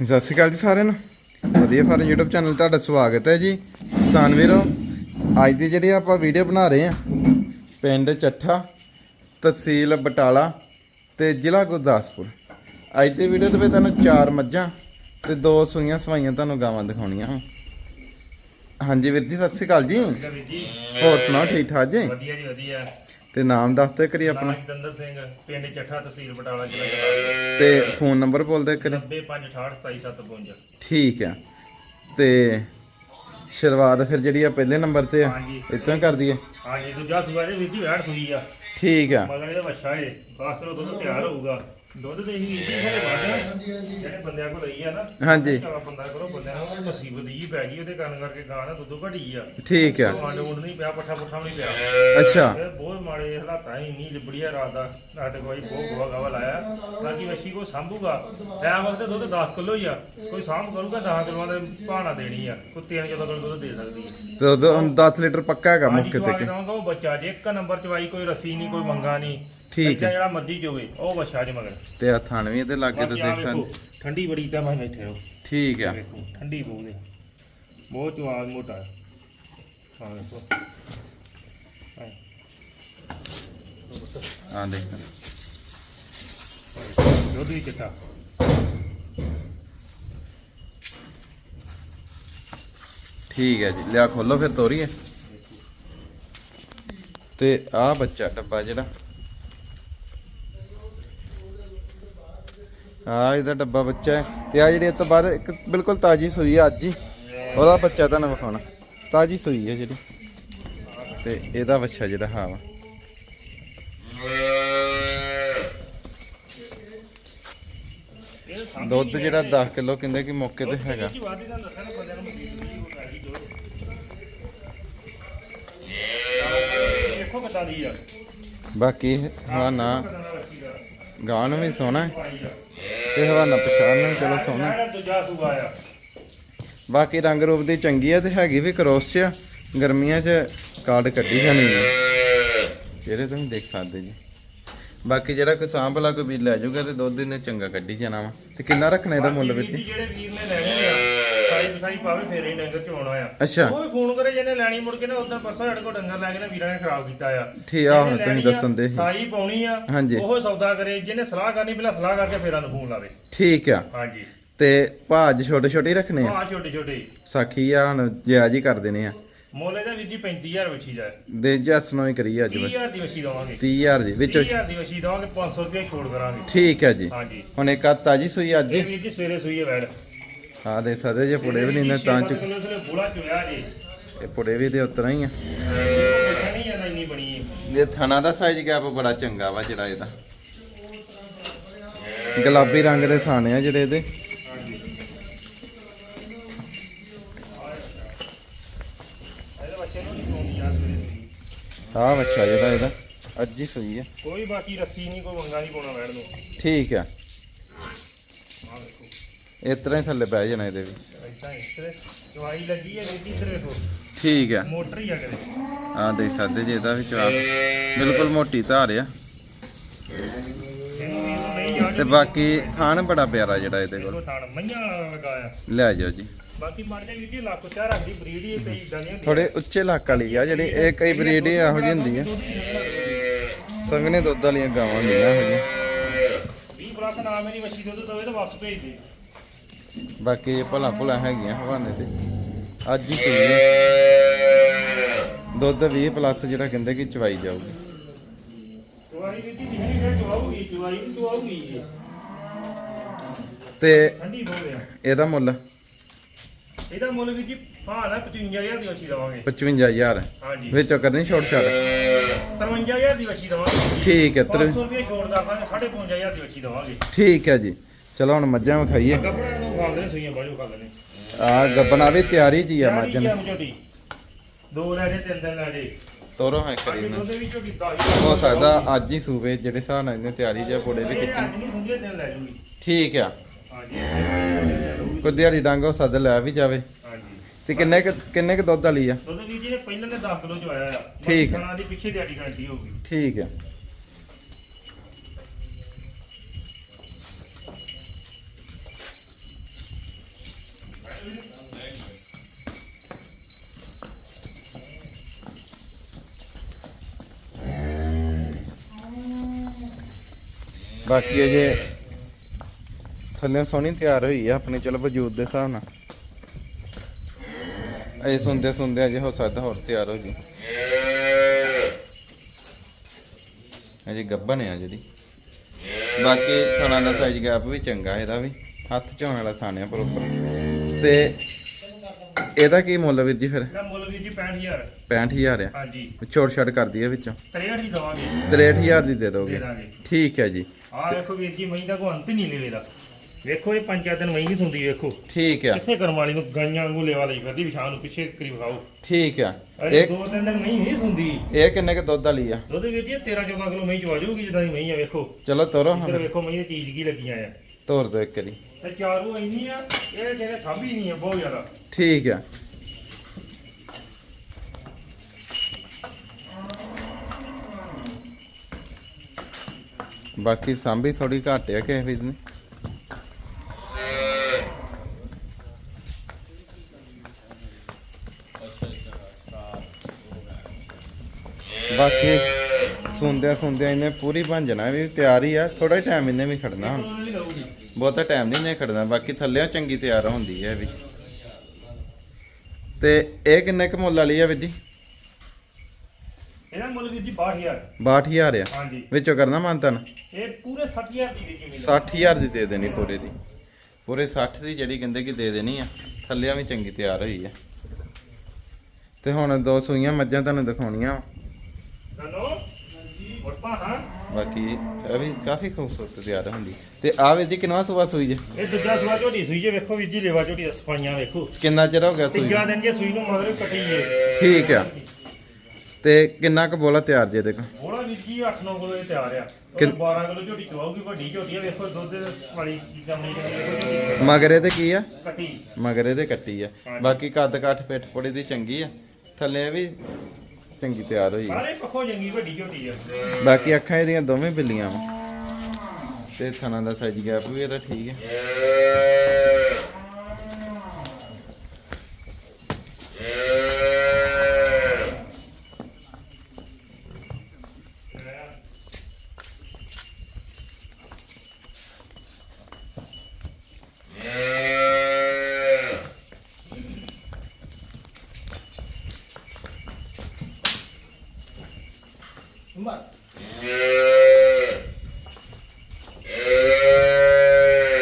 ਸਤਿ ਸ਼੍ਰੀ ਅਕਾਲ ਜੀ ਸਾਰਿਆਂ ਨੂੰ। ਵਧੀਆ ਫਾਰਮ YouTube ਚੈਨਲ ਤੁਹਾਡਾ ਸਵਾਗਤ ਹੈ ਜੀ। ਕਿਸਾਨ ਵੀਰੋ ਅੱਜ ਦੀ ਜਿਹੜੀ ਆਪਾਂ ਵੀਡੀਓ ਬਣਾ ਰਹੇ ਆ ਪਿੰਡ ਚੱਠਾ ਤਹਿਸੀਲ ਬਟਾਲਾ ਤੇ ਜ਼ਿਲ੍ਹਾ ਗੁਰਦਾਸਪੁਰ। ਅੱਜ ਦੀ ਵੀਡੀਓ ਦੇ ਵਿੱਚ ਤੁਹਾਨੂੰ ਚਾਰ ਮੱਝਾਂ ਤੇ ਦੋ ਸੂਈਆਂ ਸਵਾਈਆਂ ਤੁਹਾਨੂੰ ਗਾਵਾਂ ਦਿਖਾਉਣੀਆਂ ਹਾਂਜੀ ਵੀਰ ਜੀ ਸਤਿ ਸ਼੍ਰੀ ਅਕਾਲ ਜੀ। ਹੋਰ ਸੁਣਾਓ ਠੀਕ ਠਾਕ ਜੀ? ਵਧੀਆ ਜੀ ਵਧੀਆ। ਤੇ ਨਾਮ ਦੱਸ ਦਿਓ ਕਰੀ ਆਪਣਾ। ਨਾਮ ਜਤਿੰਦਰ ਸਿੰਘ ਪਿੰਡ ਚੱਠਾ ਤਹਿਸੀਲ ਬਟਾਲਾ ਜ਼ਿਲ੍ਹਾ ਜਲੰਧਰ ਤੇ ਫੋਨ ਨੰਬਰ ਬੋਲ ਦਿਓ ਕਰੀ 9568277752 ਠੀਕ ਆ। ਤੇ ਸ਼ੁਰੂਆਤ ਫਿਰ ਜਿਹੜੀ ਆ ਪਹਿਲੇ ਨੰਬਰ ਤੇ ਆ ਹਾਂਜੀ। ਇੱਥੋਂ ਹੀ ਕਰ ਦਈਏ ਹਾਂਜੀ ਦੂਜਾ ਸੂਆ ਦੇ ਵੀਰ ਜੀ ਵੈੜ ਸੂਈ ਆ। ਠੀਕ ਆ। ਮਗਰ ਇਹਦਾ ਵੱਛਾ ਏ। ਬਾਸ ਦੁੱਧ ਤਿਆਰ ਹੋਊਗਾ। ਦੁੱਧ ਤੇ ਹੀ ਵੱਧ ਜਿਹੜੇ ਬੰਦਿਆਂ ਕੋਲ ਲਈ ਆ ਨਾ ਹਾਂਜੀ। ਚਲਾ ਬੰਦਾ ਕਰੋ ਬੰਦਿਆਂ ਨੂੰ ਮੁਸੀਬਤ ਹੀ ਪੈ ਗਈ ਉਹਦੇ ਕੰਨ ਕਰਕੇ ਗਾਂ ਦਾ ਦੁੱਧ ਘਟੀ ਆ। ਠੀਕ ਆ। ਉਹ ਆਂਡ ਉਂਡ ਨਹੀਂ ਪਿਆ ਪੱਠਾ ਪੁੱਠਾ ਵੀ ਨਹੀਂ ਪਿਆ। ਅੱਛਾ। ਇਹ ਬਹੁਤ ਮਾੜੇ ਹਾਲਾਤਾਂ ਹੀ ਇੰਨੀ ਲਿਬੜੀਆ ਰਾਤ ਦਾ ਸਾਡੇ ਕੋਈ ਬਹੁਤ ਗਵਾ ਗਵਾ ਲਾਇਆ। ਬਾਕੀ ਵੱਛੀ ਕੋ ਸੰਭੂਗਾ ਐ ਵਕਤ ਦੁੱਧ 10 ਕਿਲੋ ਹੀ ਆ। ਕੋਈ ਸਾਂਭ ਕਰੂਗਾ 10 ਕਿਲੋਆਂ ਦੇ ਭਾਣਾ ਦੇਣੀ ਆ ਕੁੱਤਿਆਂ ਨੂੰ ਜਦੋਂ ਕੋਲ ਦੁੱਧ ਦੇ ਸਕਦੀ ਹੈ ਤੇ ਹੁਣ 10 ਲੀਟਰ ਪੱਕਾ ਹੈਗਾ ਮੁੱਕੇ ਤੇ ਕੇ? ਉਹ ਬੱਚਾ ਜੇ ਇੱਕ ਨੰਬਰ ਚਵਾਈ ਕੋਈ ਰੱਸੀ ਨਹੀਂ ਕੋਈ ਮੰਗਾ ਨਹੀਂ ਠੀਕ ਹੈ। ਜਿਹੜਾ ਮਰਜ਼ੀ ਚੋਵੇ ਉਹ ਬੱਚਾ ਜੇ ਮਗਰ। ਤੇ ਆ ਥਣ ਵੀ ਇਹਦੇ ਲਾਗੇ ਤੇ ਬਾਕੀ ਆਹ ਦੇਖ ਵੇਖੋ, ਸਕਦੇ ਠੰਡੀ ਬੜੀ ਤਾਂ ਮੈਂ ਬੈਠੇ ਹੋ ਠੀਕ ਆ। ਵੇਖੋ ਠੰਡੀ ਬਹੁਤ ਹੈ ਬਹੁਤ ਚਵਾਲ ਮੋਟਾ ਹੈ ਹਾਂ ਵੇਖੋ। ਹਾਂ ਆ ਦੇਖ। ਦੁੱਧ ਵੀ ਚਿੱਟਾ। ਠੀਕ ਹੈ ਜੀ ਲਿਆ ਖੋਲੋ ਫਿਰ ਤੋਰੀਏ। ਤੇ ਆ ਬੱਚਾ ਡੱਬਾ ਜਿਹੜਾ। ਆ ਇਹਦਾ ਡੱਬਾ ਬੱਚਾ ਹੈ। ਤੇ ਆ ਜਿਹੜੀ ਇਹ ਤੋਂ ਬਾਅਦ ਇੱਕ ਬਿਲਕੁਲ ਤਾਜੀ ਸੂਈ ਹੈ ਅੱਜ ਹੀ। ਉਹਦਾ ਬੱਚਾ ਤੁਹਾਨੂੰ ਵਿਖਾਉਣਾ। ਤਾਜੀ ਸੂਈ ਹੈ ਜਿਹੜੀ। ਤੇ ਇਹਦਾ ਬੱਚਾ ਜਿਹੜਾ ਹਾਂ ਵਾ। ਦੁੱਧ ਜਿਹੜਾ 10 ਕਿਲੋ ਕਹਿੰਦੇ ਕਿ ਮੌਕੇ ਤੇ ਹੈਗਾ। ਬਾਕੀ ਹਾਂ ਨਾ। ਗਾਂ ਨੂੰ ਵੀ ਸੋਹਣਾ ਹੈ। ਤੇ ਹਵਾਨਾ ਪਛਾਣ ਨੂੰ ਚਲੋ ਸੋਹਣਾ ਜਿਹੜਾ ਦੂਜਾ ਸੂਆ ਆ ਬਾਕੀ ਰੰਗ ਰੂਪ ਦੀ ਚੰਗੀ ਆ ਤੇ ਹੈਗੀ ਵੀ ਕਰੋਸ 'ਚ ਆ। ਗਰਮੀਆਂ 'ਚ ਕਾਰਡ ਕੱਢੀ ਜਾਣੀ ਹੈ ਜਿਹੜੇ ਤੁਸੀਂ ਦੇਖ ਸਕਦੇ ਜੀ। ਬਾਕੀ ਜਿਹੜਾ ਕੋਈ ਸਾਂਭ ਵਾਲਾ ਕੋਈ ਵੀ ਲੈ ਜਾਊਗਾ ਤੇ ਦੁੱਧ ਇਹਨੇ ਚੰਗਾ ਕੱਢੀ ਜਾਣਾ ਵਾ। ਤੇ ਕਿੰਨਾ ਰੱਖਣਾ ਇਹਦਾ ਮੁੱਲ ਵਿੱਚ ਵੀਰ ਜੀ? ਜਿਹੜੇ ਵੀਰ ਨੇ ਲੈਣੇ ਆ ਸਾਈ ਬਸਾਈ ਪਾਵੇ ਫੇਰ ਹੀ ਡੰਗਰ ਚੋਣਾ ਆ। ਅੱਛਾ। ਉਹ ਵੀ ਫੋਨ ਕਰੇ ਜਿਹਨੇ ਲੈਣੀ ਮੁੜ ਕੇ ਨਾ ਉਦੋਂ ਪਰਸੋਂ ਸਾਡੇ ਕੋਲ ਡੰਗਰ ਲੈ ਕੇ ਨਾ ਵੀਰਾਂ ਨੇ ਖਰਾਬ ਕੀਤਾ ਆ। ਠੀਕ ਆ ਜਿਹਨੇ ਤੁਸੀਂ ਲੈਣੀ ਆ, ਦੱਸਣ ਦੇ ਸੀ। ਸਾਈ ਪਾਉਣੀ ਆ ਹਾਂਜੀ। ਉਹ ਸੌਦਾ ਕਰੇ ਜਿਹਨੇ ਸਲਾਹ ਕਰਨੀ ਪਹਿਲਾਂ ਸਲਾਹ ਕਰਕੇ ਫੇਰਾਂ ਨੂੰ ਫੋਨ ਲਾਵੇ। ਠੀਕ ਆ। ਹਾਂਜੀ। ਤੇ ਭਾਜ ਛੋਟੇ ਛੋਟੇ ਹੀ ਰੱਖਣੇ ਆ? ਆ ਛੋਟੇ ਛੋਟੇ ਸਾਖੀ ਆ ਹੁਣ ਜਿਆਜ ਹੀ ਕਰ ਦੇਣੇ ਆ। ਮੁੱਲ ਇਹਦਾ ਵੀਰ ਜੀ 35000 ਵਛੀ ਦਾ ਦੇ ਜਸ ਨੂੰ ਹੀ ਕਰੀਏ ਅੱਜ ਬਸ 30000 ਦੀ ਵਛੀ ਦਵਾਂਗੇ। 30000 ਦੀ ਵਿੱਚੋਂ 30000 ਦੀ ਵਛੀ ਦਵਾਂਗੇ 500 ਰੁਪਏ ਛੋੜ ਕਰਾਂਗੇ। ਠੀਕ ਹੈ ਜੀ। ਹਾਂਜੀ। ਹੁਣ ਇੱਕ ਆ ਤਾਜੀ ਸੂਈ ਅੱਜ? ਇਹ ਹੀ ਵੀਰ ਜੀ ਸਵੇਰੇ ਸੂਈਏ ਵੈੜ ਆ ਦੇ ਸਕਦੇ ਜੇ ਪੁੜੇ ਵੀ ਨਹੀਂ ਨੇ ਤਾਂ ਚ ਇਹ ਪੁੜੇ ਵੀ ਤੇ ਉਤਰਾ ਹੀ ਆ। ਇਹ ਹੈ ਥਣਾ ਦਾ ਸਾਈਜ਼ ਗੈਪ ਬੜਾ ਚੰਗਾ ਵਾ ਜਿਹੜਾ ਇਹਦਾ। ਗੁਲਾਬੀ ਰੰਗ ਦੇ ਥਾਣੇ ਆ ਜਿਹੜੇ ਇਹਦੇ। ਇਹਦੇ ਬੱਚੇ ਜਿਹੜਾ ਇਹਦਾ ਅੱਜ ਹੀ ਸੂਈ ਆ। ਕੋਈ ਬਾਕੀ ਰੱਸੀ ਨਹੀਂ ਕੋਈ ਮੰਗਾ ਨਹੀਂ ਪਾਉਣਾ ਵੈੜ ਨੂੰ। ਠੀਕ ਆ। ਇਸ ਤਰ੍ਹਾਂ ਹੀ ਥੱਲੇ ਬਹਿ ਜਾਣਾ ਇਹਦੇ ਵੀ। ਇਦਾਂ ਇੱਥੇ ਦਵਾਈ ਲੱਗੀ ਹੈ ਵੀਰ ਜੀ ਇੱਧਰ ਵੇਖੋ ਠੀਕ ਆ ਮੋਟਰ ਹੀ ਆ ਕਰੇ। ਆ ਦੇ ਸਕਦੇ ਜੇ ਇਹਦਾ ਵੀ ਚਾਰ ਬਿਲਕੁਲ ਮੋਟੀ ਧਾਰ ਆ। ਇਹਨੂੰ ਵੀ ਇਹਨੂੰ ਨਹੀਂ ਜਾਣ ਤੇ ਬਾਕੀ ਥਾਣ ਬੜਾ ਪਿਆਰਾ ਜਿਹੜਾ ਇਹਦੇ ਕੋਲ। ਦੇਖੋ ਥਾਣ ਮਈਆਂ ਵਾਲਾ ਲਗਾਇਆ ਲੈ ਜਾਓ ਜੀ। ਬਾਕੀ ਮਰ ਜਾ ਲੱਖ ਚਾਹ ਰੱਖਦੀ ਬਰੀਡ ਹੀ ਕਈ ਇਦਾਂ ਦੀਆਂ ਥੋੜੇ ਉੱਚੇ ਲੱਕ ਵਾਲੀ ਆ ਜਿਹੜੀ ਇਹ ਕਈ ਬਰੀਡ ਹੀ ਇਹੋ ਜਿਹੀ ਹੁੰਦੀ ਆ। ਸੰਘਣੇ ਦੁੱਧ ਵਾਲੀਆਂ ਗਾਵਾਂ ਹੁੰਦੀਆਂ ਇਹੋ ਜਿਹੀਆਂ। 20 ਪਲੱਸ ਨਾ ਮੇਰੀ ਵੱਛੀ ਦੁੱਧ ਦਵੇ ਤਾਂ ਵਾਪਸ ਭੇਜ ਦੇ। ਬਾਕੀ ਇਹ ਭਲਾ ਭੁਲਾ ਹੈਗੀਆਂ ਹਵਾਨੇ ਤੇ। ਅੱਜ ਹੀ ਸਹੀ ਹੈ ਦੁੱਧ 20 ਪਲੱਸ ਜਿਹੜਾ ਕਹਿੰਦੇ ਕਿ ਚਵਾਈ ਜਾਊਗੀ। ਚਵਾਈ ਵੀਰ ਜੀ ਨਹੀਂ ਹੈ ਚਵਾਉਗੀ ਚਵਾਈ ਵੀ ਚਵਾਉਗੀ ਤੇ ਠੰਡੀ ਬਹੁਤ ਆ। ਇਹਦਾ ਮੁੱਲ? ਇਹਦਾ ਮੁੱਲ ਵੀਰ ਜੀ ਫਾਨ 55000 ਦੀ ਵੱਛੀ ਦਵਾਂਗੇ। 55000 ਹਾਂਜੀ। ਵਿੱਚੋਂ ਕਰਨੀ ਛੋਟ ਛਾਟ? 53000 ਦੀ ਵੱਛੀ ਦਵਾਂਗੇ। ਠੀਕ ਹੈ ਤਰ 500 ਰੁਪਏ ਛੋੜ ਦਾਂਗੇ 5500 ਦੀ ਵੱਛੀ ਦਵਾਂਗੇ। ਠੀਕ ਹੈ ਜੀ। ਚਲੋ ਹੁਣ ਮੱਝਾਂ ਵਿਖਾਈਏ ਕੱਪੜਾ ਨੂੰ ਖਾਂਦੇ ਸੂਈਆਂ ਬਾਜੂ ਖਾ ਲੈਣੇ ਆ ਗੱਬਣਾ ਵੀ ਤਿਆਰੀ ਜੀ ਆ ਮੱਝ ਨੂੰ ਝੋਟੀ ਦੋ? ਲੈ ਜੇ ਤਿੰਨ ਦਿਨ ਲੈ ਜੇ। ਤੋਰੋ ਹੈ ਵੀ ਝੋਟੀ ਹੀ ਹੋ ਸਕਦਾ ਅੱਜ ਹੀ ਸੂਵੇ ਜਿਹੜੇ ਹਿਸਾਬ ਨਾਲ ਇਹਨੇ ਤਿਆਰੀ ਜਾਂ ਪੁੜੇ ਵੀ ਕੀਤੀ। ਠੀਕ ਆ। ਕੋਈ ਦਿਹਾੜੀ ਡੰਗ ਹੋ ਸਕਦਾ ਲੈ ਵੀ ਜਾਵੇ। ਤੇ ਕਿੰਨੇ ਕੁ- ਕਿੰਨੇ ਕ ਦੁੱਧ ਵਾਲੀ ਆ? ਦੁੱਧ ਵੀਰ ਜੀ ਪਹਿਲਾਂ ਨੇ 10 ਕਿਲੋ ਚ ਆਇਆ ਆ। ਠੀਕ ਹੈ। ਖਾਣਾ ਦੀ ਪਿੱਛੇ ਦਿਹਾੜੀ ਗਾਰੰਟੀ ਹੋਊਗੀ। ਠੀਕ ਆ। ਬਾਕੀ ਅਜੇ ਥੱਲੇ ਸੋਹਣੀ ਤਿਆਰ ਹੋਈ ਆ, ਆਪਣੇ ਚਲੋ ਵਜੂਦ ਦੇ ਹਿਸਾਬ ਨਾਲ। ਅਜੇ ਸੁਣਦੇ ਸੁਣਦੇ ਅਜੇ ਹੋ ਸਕਦਾ ਹੋਰ ਤਿਆਰ ਹੋ ਗਈ ਅਜੇ ਗੱਬਨ ਆ ਜਿਹੜੀ। ਬਾਕੀ ਥਾਣਾ ਦਾ ਸਾਈਜ਼ ਗੈਪ ਵੀ ਚੰਗਾ, ਇਹਦਾ ਵੀ। ਹੱਥ ਝਾਉਣ ਵਾਲਾ ਥਾਣਿਆ ਪ੍ਰੋਪਰ ਤੇ ਇਹਦਾ ਕੀ ਮੁੱਲ ਵੀਰ ਜੀ ਫਿਰ? ਇਹਦਾ ਮੁੱਲ ਵੀਰ ਜੀ 65000 65000 ਆ। ਹਾਂਜੀ। ਛੋਟ ਛੱਡ ਕਰਦੀ ਆ ਵਿੱਚੋਂ। 63 ਹੀ ਦਵਾਂਗੇ। 63000 ਦੀ ਦੇ ਦੇ ਦੋਗੇ। ਦਾਂਗੇ। ਠੀਕ ਹੈ ਜੀ। ਆਹ ਵੇਖੋ ਵੀਰ ਜੀ ਮਹੀਂ ਦਾ ਕੋਈ ਅੰਤ ਹੀ ਨਹੀਂ ਲੈਵੇ ਦਾ। ਵੇਖੋ ਇਹ ਪੰਜ ਦਿਨ ਮਹੀਂ ਨਹੀਂ ਸੁੰਦੀ ਵੇਖੋ। ਠੀਕ ਆ। ਕਿੱਥੇ ਕਰਮ ਵਾਲੀ ਨੂੰ ਗਾਈਆਂ ਵਾਂਗੂ ਲੇਵਾ ਲਈ ਫਿਰਦੀ ਵਿਛਾਂ ਨੂੰ ਪਿੱਛੇ ਕਰੀ ਵਿਖਾਓ। ਠੀਕ ਆ। ਇਹ ਦੋ ਤਿੰਨ ਦਿਨ ਮਹੀਂ ਨਹੀਂ ਸੁੰਦੀ। ਇਹ ਕਿੰਨੇ ਕ ਦੁੱਧ ਵਾਲੀ ਆ? ਦੁੱਧ ਵੀਰ ਜੀ 13 14 ਕਿਲੋ ਮਹੀਂ ਚਵਾ ਜਾਊਗੀ ਜਿੱਦਾਂ ਦੀ ਮਹੀਂ ਆ ਵੇਖੋ। ਚਲੋ ਤੋਰੋ ਹੁਣ ਵੇਖੋ ਮਹੀਂ ਦੀ ਚੀਜ਼ ਕੀ ਲੱਗੀਆਂ ਆ। ਤੋਰ ਦੋ ਇੱਕ ਵਾਰੀ। ਤੇ ਚਾਰੂ ਇੰਨੀ ਆ, ਇਹ ਜਿਹੜੇ ਸਾਂਭੀ ਨਹੀਂ ਆ, ਬਹੁਤ ਜ਼ਿਆਦਾ। ਠੀਕ ਆ। ਬਾਕੀ ਸਾਂਭੀ ਥੋੜੀ ਘੱਟ ਆ ਕਿਸੇ ਵੀ ਨੇ ਬਾਕੀ ਸੁਣਦਿਆਂ ਸੁਣਦਿਆਂ ਇਹਨੇ ਪੂਰੀ ਭੰਜਣਾ ਵੀ ਤਿਆਰੀ ਹੀ ਆ ਥੋੜਾ ਟਾਈਮ ਇਹਨੇ ਵੀ ਖੜਨਾ ਹੁਣ। ਬਹੁਤਾ ਟਾਈਮ ਨਹੀਂ ਨੇ ਖੜਨਾ ਬਾਕੀ ਥੱਲੇ ਚੰਗੀ ਤਿਆਰ ਹੁੰਦੀ ਹੈ ਇਹ ਵੀ। ਤੇ ਇਹ ਕਿੰਨੇ ਕੁ ਮੁੱਲ ਵਾਲੀ ਆ ਵੀਰ ਜੀ? ਇਹਦਾ ਮੁੱਲ ਵੀਰ ਜੀ 62000 62000 ਆ। ਹਾਂਜੀ। ਵਿੱਚੋਂ ਕਰਨਾ ਮੰਨਤਨ ਇਹ ਪੂਰੇ 60000 ਦੀ ਵੀਰ ਜੀ ਮਿਲਦੀ 60000 ਦੀ ਦੇ ਦੇਣੀ ਪੂਰੇ ਦੀ। ਪੂਰੇ 60 ਦੀ ਜਿਹੜੀ ਕਹਿੰਦੇ ਕਿ ਦੇ ਦੇਣੀ ਆ ਥੱਲਿਆਂ ਵੀ ਚੰਗੀ ਤਿਆਰ ਹੋਈ ਆ। ਤੇ ਹੁਣ ਦੋ ਸੂਈਆਂ ਮੱਝਾਂ ਤੁਹਾਨੂੰ ਦਿਖਾਉਣੀਆਂ। ਵਾਂ। ਬਾਕੀ ਇਹ ਵੀ ਕਾਫੀ ਖੂਬਸੂਰਤ ਤਿਆਰ ਹੁੰਦੀ। ਤੇ ਆ ਵੀਰ ਜੀ ਕਿੰਨਾ ਸੂਆ ਸੂਈ ਜੇ? ਇਹ ਦੂਜਾ ਸੂਆ ਝੋਟੀ ਸੂਈ ਜੇ ਵੇਖੋ ਵੀਰ ਜੀ ਲੇਵਾ ਝੋਟੀ ਦਾ ਸਫਾਈਆਂ ਵੇਖੋ। ਕਿੰਨਾ ਚਿਰ ਹੋ ਗਿਆ ਸੂਈ ਤੀਜਾ ਦਿਨ ਜੇ ਸੂਈ ਨੂੰ ਮਗਰ ਕੱਟੀ ਜੇ। ਠੀਕ ਆ। ਤੇ ਕਿੰਨਾ ਕੁ ਬੋਲਾ ਤਿਆਰ ਜੇ ਦੇਖੋ? ਥੋੜਾ ਵੀਰ ਜੀ 8-9 ਕਿਲੋ ਇਹ ਤਿਆਰ ਆ। ਉਹ ਕਿੰਨ- 12 ਕਿਲੋ ਝੋਟੀ ਚਵਾਉਗੀ ਵੱਡੀ ਝੋਟੀ ਆ ਵੇਖੋ ਦੁੱਧ ਵਾਲੀ ਕੀ ਕਮੀ ਕਰੀ ਵੇਖੋ ਝੋਟੀ। ਮਗਰੇ ਤੇ ਕੀ ਆ? ਕੱਟੀ। ਮਗਰ ਇਹਦੇ ਕੱਟੀ ਆ। ਬਾਕੀ ਕੱਦ ਕੱਠ ਪਿੱਠ ਪੁੜੀ ਦੀ ਚੰਗੀ ਆ। ਥੱਲੇ ਵੀ ਚੰਗੀ ਤਿਆਰ ਹੋਈ। ਸਾਰੇ ਪੱਖੋਂ ਚੰਗੀ ਵੱਡੀ ਝੋਟੀ ਆ। ਬਾਕੀ ਅੱਖਾਂ ਇਹਦੀਆਂ ਦੋਵੇਂ ਬਿੱਲੀਆਂ ਵਾ। ਤੇ ਥਣਾ ਦਾ ਸਾਈਜ਼ ਗੈਪ ਵੀ ਇਹਦਾ ਠੀਕ ਹੈ।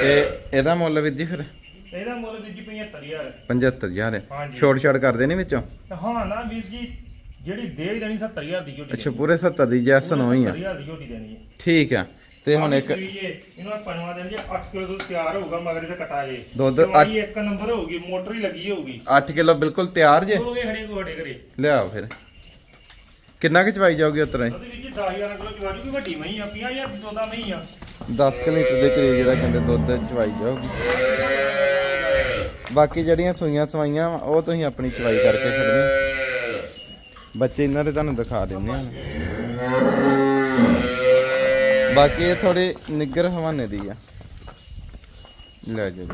ਤੇ ਇਹਦਾ ਮੁੱਲ ਵੀਰ ਜੀ ਫਿਰ? ਇਹਦਾ ਮੁੱਲ ਵੀਰ ਜੀ 75000 75000 ਹੈ ਹਾਂਜੀ। ਛੋਟ ਛਾੜ ਕਰਦੇ ਨਹੀਂ ਵਿੱਚੋਂ? ਤੇ ਹਾਂ ਨਾ ਵੀਰ ਜੀ ਜਿਹੜੀ ਦੇ ਦੇਣੀ 70000 ਦੀ ਝੋਟੀ ਅੱਛਾ ਪੂਰੇ 70 ਦੀ ਜੈਸਨ ਹੋਈ ਆ। 70000 ਦੀ ਝੋਟੀ ਦੇਣੀ ਹੈ। ਠੀਕ ਆ। ਤੇ ਹੁਣ ਇੱਕ ਸੂਈ ਜੇ, ਇਹਨੂੰ ਪੰਜਵਾ ਦਿਨ ਜੇ 8 ਕਿਲੋ ਦੁੱਧ ਤਿਆਰ ਹੋਊਗਾ ਮਗਰ ਤੇ ਕਟਾ ਜੇ। ਦੁੱਧ ਚਵਾਈ ਇੱਕ ਨੰਬਰ ਹੋਊਗੀ ਮੋਟਰ ਹੀ ਲੱਗੀ ਹੋਊਗੀ। 8 ਕਿਲੋ ਬਿਲਕੁਲ ਤਿਆਰ ਜੇ। ਹੋਗੇ ਖੜੇ ਕੋਡੇ ਘਰੇ। ਲਿਆਓ ਫਿਰ। ਕਿੰਨਾ ਕੁ ਚਵਾਈ ਜਾਊਗੀ ਉਤਰਾ ਉਹਦੇ ਵਿੱਚ 10000 ਕਿਲੋ ਚਵਾ ਜੂਗੀ ਵੱਡੀ ਮਹੀਂ ਆ 50000 ਦੀ ਦੋਦਾ ਮਹੀਂ ਆ। 10 ਕੁ ਲੀਟਰ ਦੇ ਕਰੀਬ ਜਿਹੜਾ ਕਹਿੰਦੇ ਦੁੱਧ ਚਵਾਈ ਜਾਊਗੀ। ਬਾਕੀ ਜਿਹੜੀਆਂ ਸੂਈਆਂ ਸਵਾਈਆਂ ਉਹ ਤੁਸੀਂ ਆਪਣੀ ਚਵਾਈ ਕਰਕੇ ਖੜਨੀ ਬੱਚੇ ਇਹਨਾਂ ਦੇ ਤੁਹਾਨੂੰ ਦਿਖਾ ਦਿੰਦੇ ਹਾਂ ਬਾਕੀ ਇਹ ਥੋੜੇ ਨਿੱਗਰ ਹਵਾਨੇ ਦੀ ਆ। ਲੈ ਜਾ ਜੀ।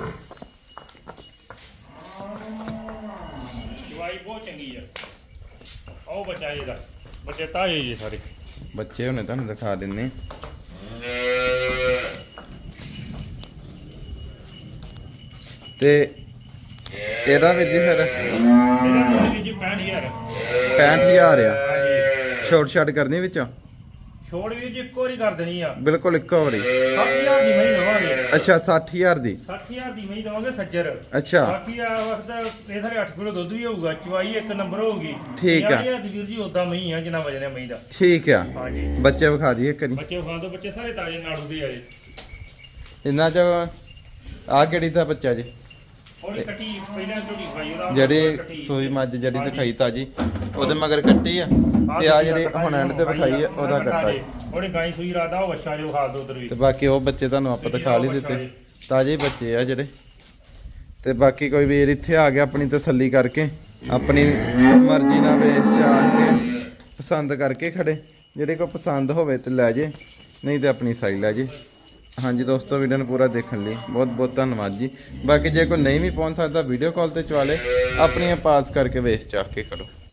ਚਵਾਈ ਬਹੁਤ ਚੰਗੀ ਆ। ਆਓ ਬੱਚਾ ਇਹਦਾ। ਬੱਚੇ ਤਾਏ ਜੀ ਸਾਰੇ। ਬੱਚੇ ਹੁਣੇ ਤੁਹਾਨੂੰ ਦਿਖਾ ਦਿੰਨੇ ਤੇ ਇਹਦਾ ਵੀ ਜੀ ਫਿਰ ਇਹਦਾ ਵੀ ਜੀ 65000 65000 ਆ। ਸ਼ਾਰਟ ਸ਼ਾਰਟ ਕਰਨੀ ਵਿੱਚੋਂ? ਛੋੜ ਵੀ ਜੀ ਇੱਕੋ ਵਾਰੀ ਕਰ ਦੇਣੀ ਆ। ਬਿਲਕੁਲ ਇੱਕੋ ਵਾਰੀ। 60000 ਦੀ ਮਹੀਂ ਦਵਾਂਗੇ। ਅੱਛਾ 60000 ਦੀ। 60000 ਦੀ ਮਹੀਂ ਦਵਾਂਗੇ ਸੱਜਰ। ਅੱਛਾ। ਬਾਕੀ ਆ ਵਕਤ ਇਹ ਸਾਰੇ 8 ਕਿਲੋ ਦੁੱਧ ਵੀ ਹੋਊਗਾ ਚਵਾਈ ਇੱਕ ਨੰਬਰ ਹੋਊਗੀ। ਠੀਕ ਆ। 50000 ਦੀ ਵੀਰ ਜੀ ਉਦਾਂ ਮਹੀਂ ਆ ਜਿੰਨਾ ਵਜਨ ਹੈ ਮਹੀਂ ਦਾ। ਠੀਕ ਆ। ਹਾਂਜੀ। ਬੱਚੇ ਵਿਖਾ ਦਈਏ ਕਰੀ ਬੱਚੇ ਖਾਣ ਤੋਂ ਬੱਚੇ ਸਾਰੇ ਤਾਜ਼ੇ ਨਾੜੂ ਦੇ ਆਏ ਇੰਨਾ ਚ ਆ ਕਿਹੜੀ ਦਾ ਬੱਚਾ ਜੀ? ਉਹਦੀ ਕੱਟੀ ਪਹਿਲਾਂ ਝੋਟੀ ਖਾਈ ਉਹਦਾ ਜਿਹੜੀ। ਸੂਈ ਮੱਝ ਜਿਹੜੀ ਦਿਖਾਈ ਤਾਜੀ ਉਹਦੇ ਮਗਰ ਕੱਟੀ ਆ। ਤੇ ਆ ਜਿਹੜੀ ਹੁਣ ਐਂਡ ਤੇ ਵਿਖਾਈ ਆ ਉਹਦਾ ਕੱਟਾ ਜੀ। ਗਾਈ ਸੂਈ ਰਾਦਾ ਉਹ ਵੱਛਾ ਜੋ ਖਾ ਦੋ। ਉਧਰ ਵੀ ਤੇ ਬਾਕੀ ਉਹ ਬੱਚੇ ਤੁਹਾਨੂੰ ਆਪਾਂ ਦਿਖਾ ਲਈ ਦਿੱਤੇ। ਤਾਜੇ ਬੱਚੇ ਆ ਜਿਹੜੇ। ਤੇ ਬਾਕੀ ਕੋਈ ਵੀਰ ਇੱਥੇ ਆ ਗਿਆ ਆਪਣੀ ਤਸੱਲੀ ਕਰਕੇ ਆਪਣੀ ਮਰਜ਼ੀ ਨਾਲ ਵੇਚ ਚਾਹ ਕੇ ਪਸੰਦ ਕਰਕੇ ਖੜੇ। ਜਿਹੜੇ ਕੋ ਪਸੰਦ ਹੋਵੇ ਤੇ ਲੈ ਜੇ ਨਹੀਂ ਤੇ ਆਪਣੀ ਸਾਈ ਲੈ ਜੇ। ਹਾਂਜੀ ਦੋਸਤੋ ਵੀਡੀਓ ਨੂੰ ਪੂਰਾ ਦੇਖਣ ਲਈ ਬਹੁਤ ਬਹੁਤ ਧੰਨਵਾਦ ਜੀ। ਬਾਕੀ ਜੇ ਕੋਈ ਨਹੀਂ ਵੀ ਪਹੁੰਚ ਸਕਦਾ ਵੀਡੀਓ ਕਾਲ ਤੇ ਚਵਾ ਲੇ। ਆਪਣੀਆਂ ਪਾਸ ਕਰਕੇ ਵੇਚ ਚੱਕ ਕੇ ਕਰੋ